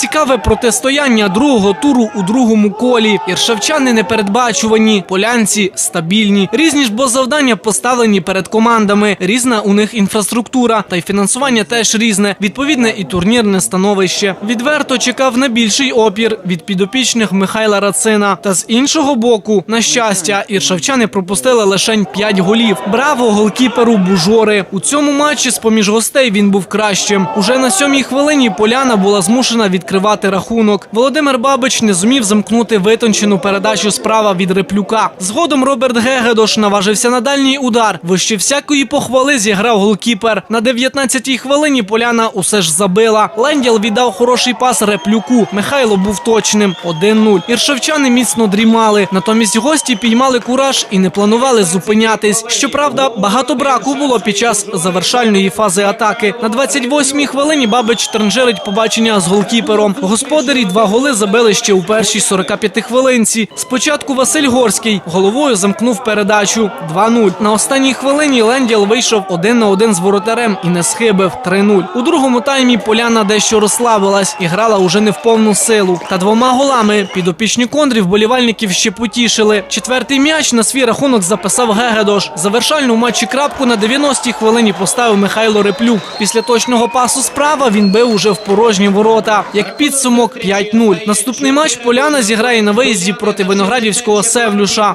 Цікаве протистояння другого туру у другому колі. Іршавчани непередбачувані, полянці стабільні. Різні ж бо завдання поставлені перед командами. Різна у них інфраструктура, та й фінансування теж різне. Відповідне і турнірне становище. Відверто чекав на більший опір від підопічних Михайла Рацина. Та з іншого боку, на щастя, іршавчани пропустили лише 5 голів. Браво голкіперу Бужори. У цьому матчі з поміж гостей він був кращим. Уже на сьомій хвилині Поляна була змушена відкривати рахунок. Володимир Бабич не зумів замкнути витончену передачу справа від Реплюка. Згодом Роберт Гегедош наважився на дальній удар. Вище всякої похвали зіграв голкіпер. На 19-й хвилині Поляна усе ж забила. Ленділ віддав хороший пас Реплюку. Михайло був точним. 1-0. Іршавчани міцно дрімали. Натомість гості піймали кураж і не планували зупинятись. Щоправда, багато браку було під час завершальної фази атаки. На 28-й хвилині Бабич транжирить побачення з голкіпером. Господарі два голи забили ще у першій 45 хвилинці. Спочатку Василь Горський головою замкнув передачу 2-0. На останній хвилині Ленділ вийшов один на один з воротарем і не схибив 3-0. У другому таймі Поляна дещо розслабилась і грала уже не в повну силу. Та двома голами підопічні кондрів болівальників ще потішили. Четвертий м'яч на свій рахунок записав Гегедош. Завершальну матчі крапку на 90-й хвилині поставив Михайло Реплюк. Після точного пасу справа він бив уже в порожні ворота. Як підсумок 5-0. Наступний матч Поляна зіграє на виїзді проти виноградівського Севлюша.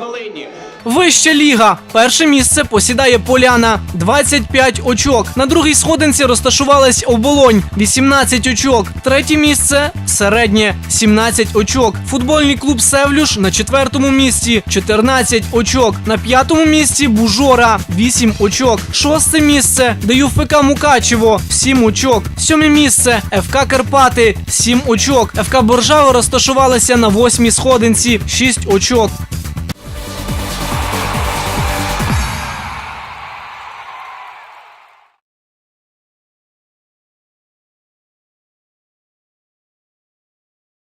Вища ліга. Перше місце посідає Поляна 25 очок. На другій сходинці розташувалась оболонь 18 очок. Третє місце середнє 17 очок. Футбольний клуб Севлюш на четвертому місці 14 очок. На п'ятому місці Бужора 8 очок. Шосте місце ДЮФК Мукачево 7 очок. Сьоме місце ФК Карпати 7 очок. ФК Боржава розташувалася на восьмій сходинці 6 очок.